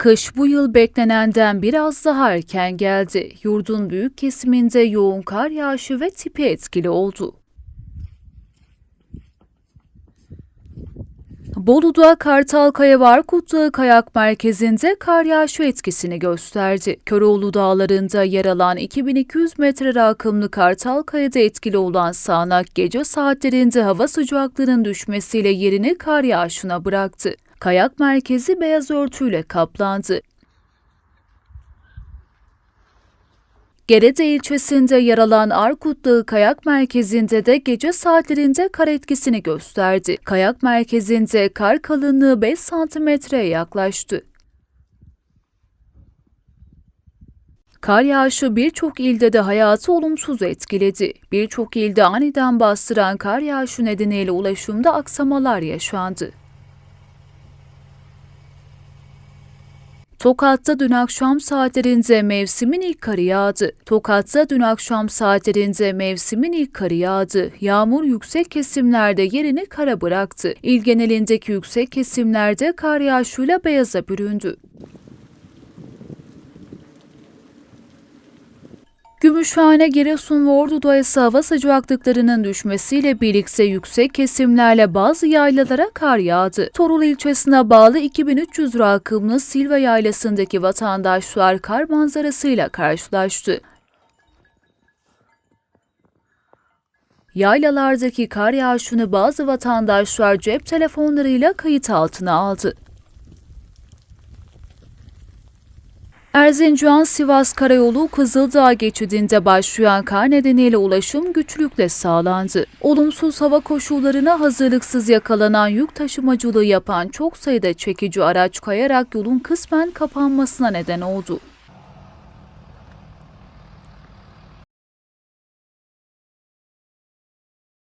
Kış bu yıl beklenenden biraz daha erken geldi. Yurdun büyük kesiminde yoğun kar yağışı ve tipi etkili oldu. Bolu'da Kartalkaya Varkut Dağı Kayak Merkezi'nde kar yağışı etkisini gösterdi. Köroğlu Dağları'nda yer alan 2200 metre rakımlı Kartalkaya'da etkili olan sağanak gece saatlerinde hava sıcaklığının düşmesiyle yerini kar yağışına bıraktı. Kayak merkezi beyaz örtüyle kaplandı. Gerede ilçesinde yer alan Arkut Dağı Kayak Merkezi'nde de gece saatlerinde kar etkisini gösterdi. Kayak merkezinde kar kalınlığı 5 santimetreye yaklaştı. Kar yağışı birçok ilde de hayatı olumsuz etkiledi. Birçok ilde aniden bastıran kar yağışı nedeniyle ulaşımda aksamalar yaşandı. Tokat'ta dün akşam saatlerinde mevsimin ilk karı yağdı. Tokat'ta dün akşam saatlerinde mevsimin ilk karı yağdı. Yağmur yüksek kesimlerde yerini kara bıraktı. İl genelindeki yüksek kesimlerde kar yağışıyla beyaza büründü. Gümüşhane, Giresun ve Ordu'da ise hava sıcaklıklarının düşmesiyle birlikte yüksek kesimlerle bazı yaylalara kar yağdı. Torul ilçesine bağlı 2300 rakımlı Silve Yaylası'ndaki vatandaşlar kar manzarasıyla karşılaştı. Yaylalardaki kar yağışını bazı vatandaşlar cep telefonlarıyla kayıt altına aldı. Erzincan-Sivas Karayolu Kızıldağ geçidinde başlayan kar nedeniyle ulaşım güçlükle sağlandı. Olumsuz hava koşullarına hazırlıksız yakalanan yük taşımacılığı yapan çok sayıda çekici araç kayarak yolun kısmen kapanmasına neden oldu.